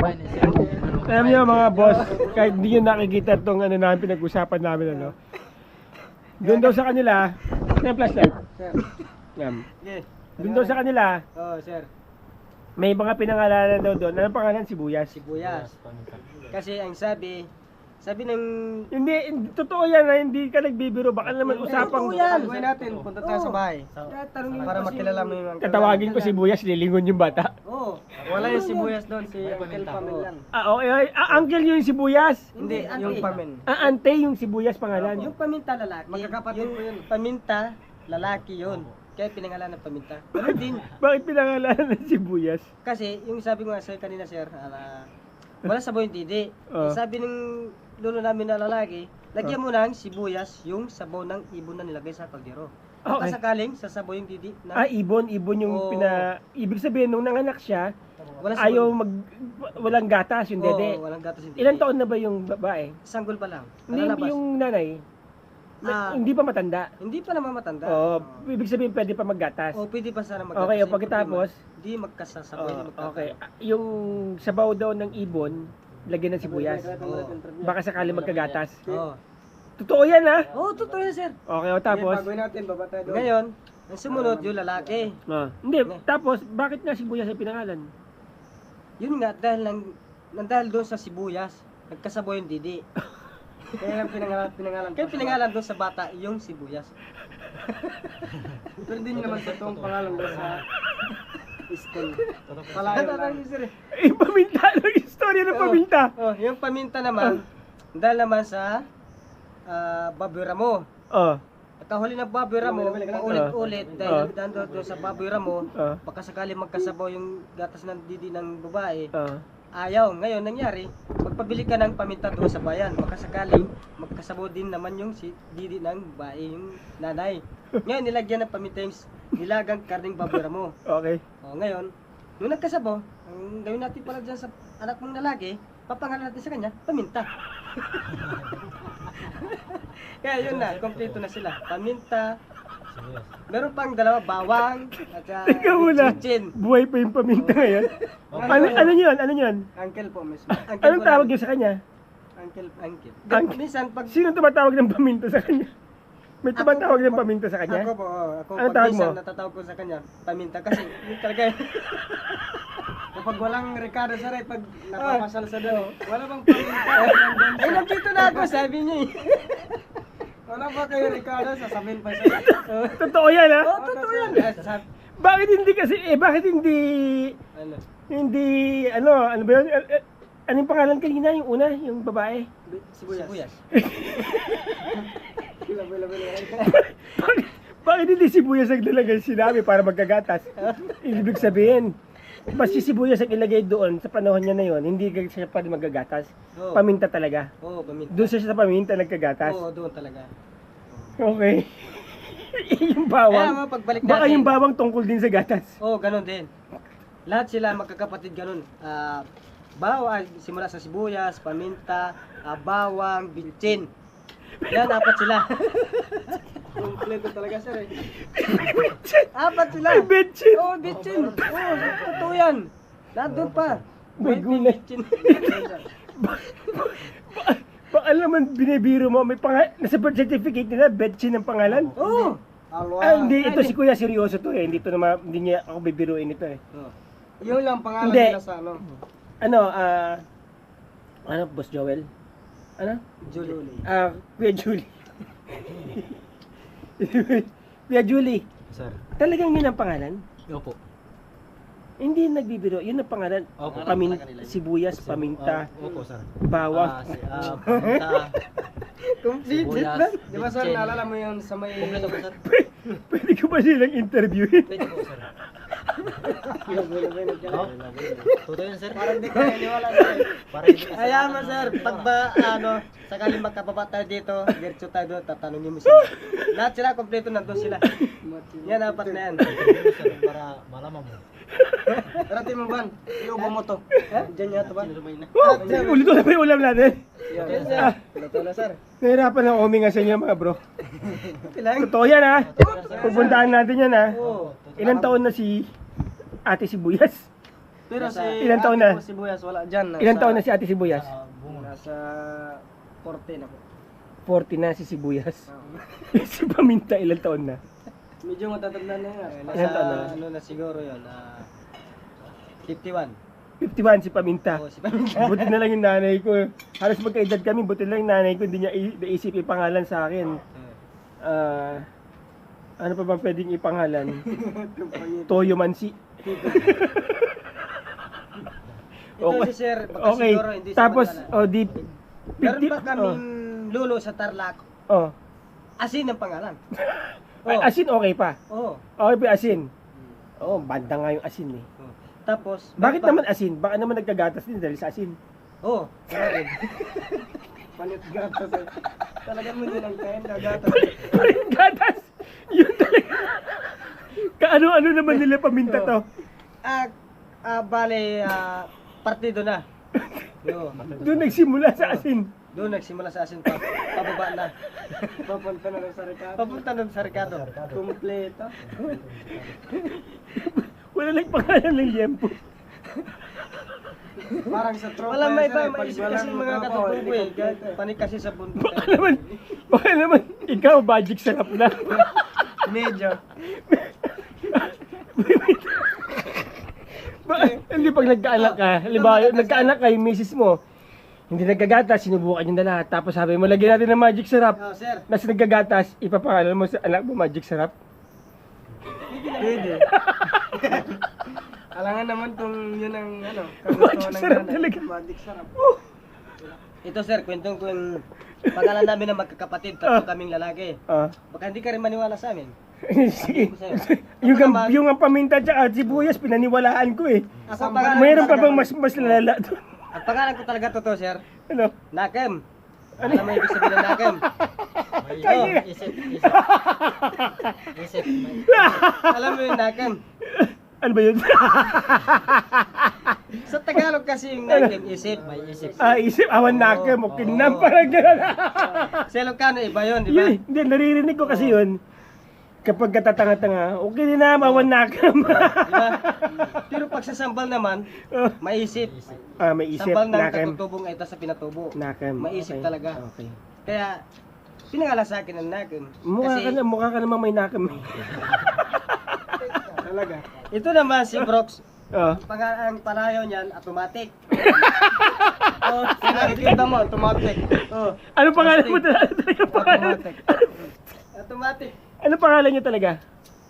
Alam niyo mga boss, kahit hindi nyo nakikita itong ano namin pinag-usapan namin ano. Doon daw sa kanila, yung flashlight. Sir. Doon daw sa kanila, Oh, sir. may mga pinangalanan daw doon. Anong pangalan? Sibuyas. Sibuyas. Kasi ang sabi, sabi ng... Hindi, hindi, totoo yan na hindi ka nagbibiro. Baka naman usapang Totoo yan. Gawin natin, punta tayo sa bahay. Para makilala mo yung... katawagin ko sibuyas, lilingon yung bata. Oo. Wala yung sibuyas doon, si Uncle Pamin lang. Ah, okay. ay, Ah, uncle yung sibuyas. Hindi, yung Pamin. Ah, ante yung sibuyas pangalan. Yung paminta lalaki. Magkakapatid ko yun. Paminta, lalaki yun. Kaya pinangalan ng paminta. Ano din? Bakit pinangalanan ng sibuyas? Kasi, yung sabi ko nga sa'yo kanina, sir, ala, wala sabaw yung didi. Oh. Sabi ng lolo namin na lalaki, lagyan mo ng sibuyas yung sabaw ng ibon na nilagay sa kaldero. Baka Okay. sakaling sasabaw yung didi Ah, na ibon, ibon yung Oo. pina... Ibig sabihin, nung nanganak siya, wala sabaw. ayaw mag... Walang gatas yung dede. Oo, walang gatas yung didi. Ilan taon na ba yung babae? Sanggol pa lang. Hindi, Nalalabas. yung nanay, na- Ah. hindi pa matanda. Hindi pa naman matanda. Oo, ibig sabihin pwede pa maggatas. O, pwede pa sana mag Okay, o pagkatapos? Hindi magkasasabay. Oo, hindi okay. Ah, Yung sabaw daw ng ibon, lagyan ng sibuyas. Oo. Baka sakali magkagatas. Oo. Totoo yan ha? Oo, totoo yan, sir. Okay, o tapos? natin, baba tayo doon. Ngayon, ang sumunod yung lalaki. Ah, hindi, tapos bakit nga sibuyas ang pinangalan? Yun nga, dahil lang, nang dahil doon sa sibuyas, nagkasabay yung didi. Kaya pinangalan, pinangalan. Kaya pinangalan doon sa bata yung sibuyas. Pero hindi naman sa itong pangalan doon sa school. Palayo lang. Eh, paminta lang yung story ng Oo. paminta. Oh, yung paminta naman, dahil naman sa uh, Baboy Ramo. Oh, Nakahuli ng Baboy Ramo, paulit-ulit dahil dando doon sa Baboy Ramo, oh, baka sakali magkasabaw yung gatas ng didi ng babae, oh. ayaw. Ngayon, nangyari, magpabili ka ng paminta doon sa bayan. Baka sakaling magkasabaw din naman yung si didi ng babae, yung nanay. Ngayon, nilagyan ng paminta yung nilagang karning baboy mo. Okay. O, ngayon, nung nagkasabaw, ang gawin natin pala dyan sa anak mong lalaki, papangalan natin sa kanya, paminta. Kaya yun na, kompleto na sila. Paminta, meron pang dalawa, bawang, at uh, Teka muna. chinchin. Buhay pa yung paminta ngayon. ano, ano yun? Ano yun? Uncle po mismo. Uncle Anong po tawag namin. niyo sa kanya? Uncle, uncle. Uncle. Minsan pag... Sino tumatawag ng paminta sa kanya? May tumatawag ng paminta sa kanya? Ako po, oo. ako Anong pag tawag minsan mo? natatawag ko sa kanya, paminta kasi yun talaga yun. Kapag walang Ricardo sa rin, pag napapasal sa doon, wala bang paminta? Ay, nandito na ako, sabi niya eh. Wala ba kayo Ricardo? Sasabihin pa siya. Totoo yan ha? Oo, totoo yan. Ah, Bakit hindi kasi, eh bakit hindi, Ano? hindi, ano, ano ba yun? Eh, eh, Anong pangalan kanina? Yung una, yung babae? Sibuyas. Sibuyas. Bakit, bakit hindi sibuyas ang nilagay sinabi para magkagatas? Ibig sabihin, mas si sibuyas ang ilagay doon sa panahon niya na yon, hindi siya pa magagatas. Oo. Paminta talaga. Oo, paminta. Doon siya sa paminta nagkagatas. Oo, doon talaga. Okay. yung Kaya bawang. mga pagbalik Baka natin. yung bawang tungkol din sa gatas. Oo, ganun din. Lahat sila magkakapatid ganun. Ah, bawang, simula sa sibuyas, paminta, ah, bawang, bitchin. Yan, apat sila. Kompleto talaga sir eh. apat sila. Ay, betchin! Oo, bitchin. Oo, totoo yan. Lahat doon pa. May gulay. bitchin. Baka naman binibiro mo, may pang nasa birth certificate nila, betchin ang pangalan. Oo. Ah, hindi, ito si Kuya seryoso to eh. Hindi to naman, hindi niya ako bibiruin ito eh. Yun lang pangalan Hindi. nila sa ano. Ano, ah, ano, Boss Joel? Ano? Julie. Ah, Kuya Julie. Kuya Julie, Sir. talagang yun ang pangalan? Opo. Hindi nagbibiro, yun ang pangalan. Opo. Pamin, sibuyas, paminta, Ah, opo, sir. bawang. Ah, si, ah, paminta. Complete Sibuyas, ba? Di ba sir, bitchin. naalala mo yun sa may... Kompleto po, sir. Pwede ko ba silang interviewin? Pwede po, sir. Totoo yan, sir. Parang di ka naniwala sir. Para hindi ka Kaya mo sir, pag ba ano, sakaling magkababa tayo dito, diretso tayo doon, tatanungin mo sila. Lahat sila, kompleto nandun sila. Yan, apat na yan. para malaman mo. Parating mo ban, iubo mo to. Diyan yata ban. Oh, ulit ulit pa yung ulam natin. Yan sir, ito na sir. Nahirapan ang huminga sa inyo mga bro. Totoo yan ha. Pupuntahan natin yan ha. Oo. Ilang taon na si Ate Sibuyas? Pero si Ilan taon na? ate ko si Buyas wala dyan. Nasa, Ilan taon na si Ate Sibuyas? Sa bungon. Nasa 14 ako. 40 na si Sibuyas. Si Paminta, ilan taon na? Medyo matatanda na yun. Eh, Nasa ilan taon na? ano na siguro yun. ah, 51. 51 si Paminta. Oo, si Paminta. Buti na lang yung nanay ko. Halos magkaedad kami, buti na lang yung nanay ko, hindi niya i- naisip yung pangalan sa akin. Ah, ano pa bang pwedeng ipangalan? Toyo Mansi. Ito Okay. si Sir, baka Okay, siguro hindi tapos, pangalan. oh, di... Meron 50 ba kaming lulo sa Tarlac? Oh, oh. Asin ang pangalan. Oh. asin okay pa. Oo. Okay pa asin. Oh, banda nga yung asin eh. Oh. Tapos, Bakit naman asin? Baka naman nagkagatas din dahil sa asin. Oo. Oh, Panit gatas eh. Talagang mo din ang kain na gatas. gatas! Yun talaga. Kaano-ano naman nila paminta to? Ah, ah, bale, ah, partido na. Oo. Doon nagsimula sa asin. Doon nagsimula sa asin pa, pababa na. Papunta na lang sa Ricardo. Papunta na sa Ricardo. Kompleto. Wala lang pangalan ng yempo. Parang sa tropa. Wala may iba, maisip kasi mga katutubo eh. Panik kasi sa bundok. Baka naman, baka naman, ikaw, magic sarap na. Medyo. Baka, hindi pag nagkaanak ka, halimbawa, nagkaanak ka yung misis mo, hindi nagkagatas, sinubukan na lahat. Tapos sabi mo, lagyan natin ng magic sarap. Oh, sir. Nas nagkagatas, ipapangalan mo sa anak mo magic sarap. Pwede. Alangan naman tong yun ang ano, Magic sarap talaga. Magic sarap. Ito sir, kwentong ko yung pangalan namin ng magkakapatid, tatlo kaming lalaki. Ah. Baka hindi ka rin maniwala sa amin. Sige. Yung, ang, yung ang paminta tsaka sibuyas, pinaniwalaan ko eh. Ako ang pangalan Mayroon pa bang mas mas lalala doon? Ang pangalan ko talaga totoo sir, Ano? Nakem. Ano mo ibig sabihin ng Nakem? Kaya- isip, isip. Isip, Alam mo yung Nakem? Ano ba yun? Sa Tagalog kasi yung Nakem isip. may isip. ah, isip, awan na ka, Oo. mukinam, Oo. parang gano'n. Sa Ilocano iba yun, di ba? Yun, hindi, naririnig ko kasi yun. Kapag katatanga-tanga, okay din na, awan na ka. Di ba? Pero pag sa sambal naman, Oh. maisip. ah, may isip, Sambal ng nakem. katutubong ay sa pinatubo. Nakem. Maisip okay. talaga. Okay. Kaya, pinangala sa akin ang Nakem. Mukha ka na, mukha ka namang may nakem. Talaga. Ito naman si Brooks. Oh. Pag ang palayaw niyan, automatic. oh, nakikita mo, automatic. Oh, Ano pangalan mo talaga? talaga pangalan? automatic. automatic. Ano pangalan niya talaga?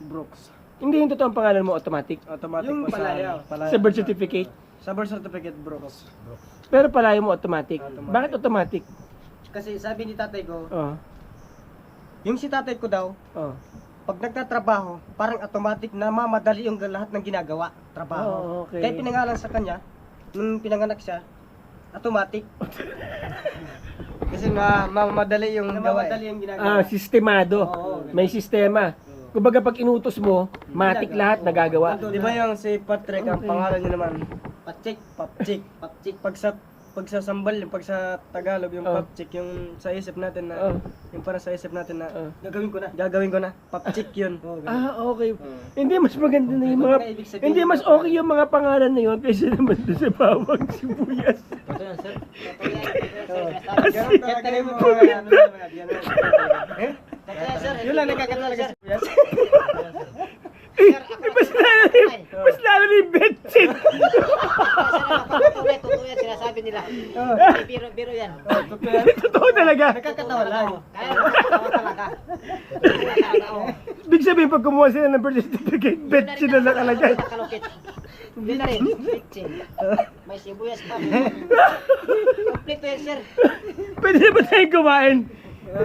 Brooks. Hindi yung totoong pangalan mo, automatic. Automatic yung palayaw. Sa birth certificate. Sa birth certificate, Brooks. Pero palayo mo automatic. Automatic. Bakit automatic? Kasi sabi ni tatay ko, Oh. yung si tatay ko daw, Oh. Pag nagtatrabaho, parang automatic na mamadali yung lahat ng ginagawa, trabaho. Oh, okay. Kaya pinangalan sa kanya, nung pinanganak siya, automatic. Kasi ma mamadali yung gawa. Mamadali yung ginagawa. Ah, sistemado. Oo. May sistema. Kumbaga pag inutos mo, matik lahat nagagawa. Di ba yung si Patrick, ang Okay. pangalan niya naman? Patrick. Patrick. Patrick. Pag sa pag sa sambal, yung pag sa Tagalog, yung Oh. papchik, yung sa isip natin na, Oh. yung para sa isip natin na, Oh. gagawin ko na. Gagawin ko na. Papchik yun. Ah, okay. Oh. Hindi mas maganda na yung mga Ano ba ibig sabihin? Hindi mas okay yung mga pangalan na yun kaysa naman doon sa bawang sibuyas. Totoo yan, sir. Ganun talaga yung mga ano na mga ganun. Yun lang nagkakatalaga sa Puyas. Eh, mas lalo na yung, mas lalo na yung betchin. Totoo yan, totoo yan, sinasabi nila. Oh. Biro, biro yan. Totoo yan. Totoo talaga. Nakakatawa lang. Kaya nakakatawa talaga. Totoo talaga, oh. Big sabihin pag kumuha sila ng birth certificate, betchin na nakalagay. Nakalukit. Hindi na rin, bitchin. May sibuyas pa. Kompleto yan, sir. Pwede na ba tayong kumain?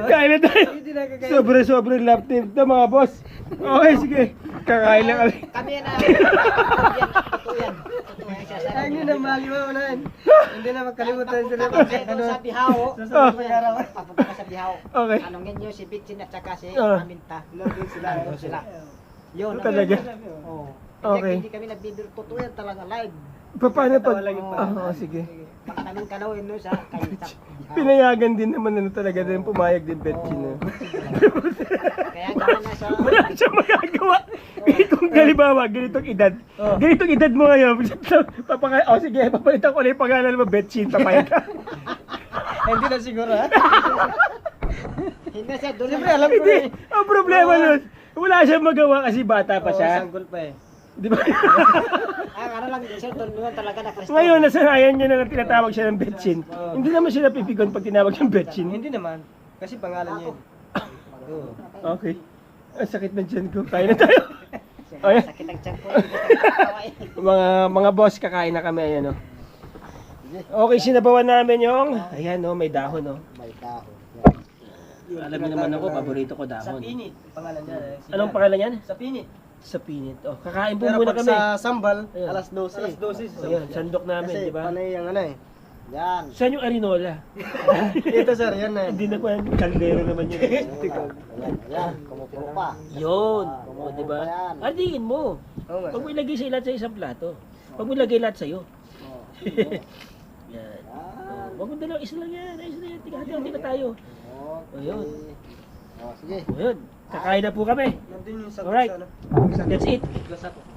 Kain na tayo. Na. Sobre-sobre lap team to mga boss. Okay, sige. Kakain lang kami. Kami yan, ah. Totoo yan. Totoo yan, sinasabi Ay, hindi nila. na maliwaw na yun. Hindi na makalimutan sila. Papunta doon sa Bihaw. Susunod na araw. Papunta sa Bihaw. Okay. Anongin nyo si Bitchin at saka si Ah. Aminta. Nandun sila. Nandun sila. Yun. Talaga. Oh. Okay. Hindi kami nagbibiro. Totoo yan talaga live. Pa- Paano pag... Yung Ah, oo, sige. Baka namin kalawin no sa kayutak. Pinayagan din naman ano talaga din, pumayag din Betchin. No? Kaya gano'n na sa... Wala siya magagawa. Kung halimbawa, ganitong edad. Ganitong edad mo ngayon. Papaka, oh, sige, papalitan ko na yung pangalan mo, Betchin, papayag ka. Hindi na siguro ha. Hindi sir, doon Siyempre alam ko Hindi, eh. ang problema nun, wala siyang magawa kasi bata pa Oo, siya. sanggol pa eh. Di ba? Ang ano lang sir, doon yun talaga na Kristo. Ngayon, nasanayan niya na na tinatawag siya ng Betchin. Hindi naman siya napipigon pag tinawag siyang Betchin. Hindi naman. Kasi pangalan niya yun. Oo. Okay. Ang sakit ng tiyan ko. Kain na tayo. Ayan. Sakit ang tiyan ko. Mga mga boss, kakain na kami. Ayan, oh. Okay, sinabawan namin yung... Ayan, oh, may dahon, oh. May dahon. Alam niyo naman ako, paborito ko Sa dahon. pinit. Pangalan niya. eh, si Anong pangalan yan? Sa pinit. Sa pinit. Oh, kakain po Pero muna pag kami. sa sambal, Ayan. alas 12. Alas 12. sa Ayan, sandok namin, di ba? panay yung ano eh. Yan. Saan yung arinola? Ito sir, yan na. Hindi na ko yan. Kaldero naman yun. Ayan, ayan. Kumukulo pa. Yun. O, di ba? Ayan. Ardiin mo. Oo nga. Huwag mo ilagay sa lahat sa isang plato. Huwag mo ilagay lahat sa'yo. Oh. Yan. Yan. Oh, Huwag mo dalawa, isa lang yan. Isa lang yan. Tika, hati na tayo. Okay. Ayun. Oh, sige. O yun. Kakain na po kami. Nandun yung sagot Alright. sa ano. That's it. Glass ako.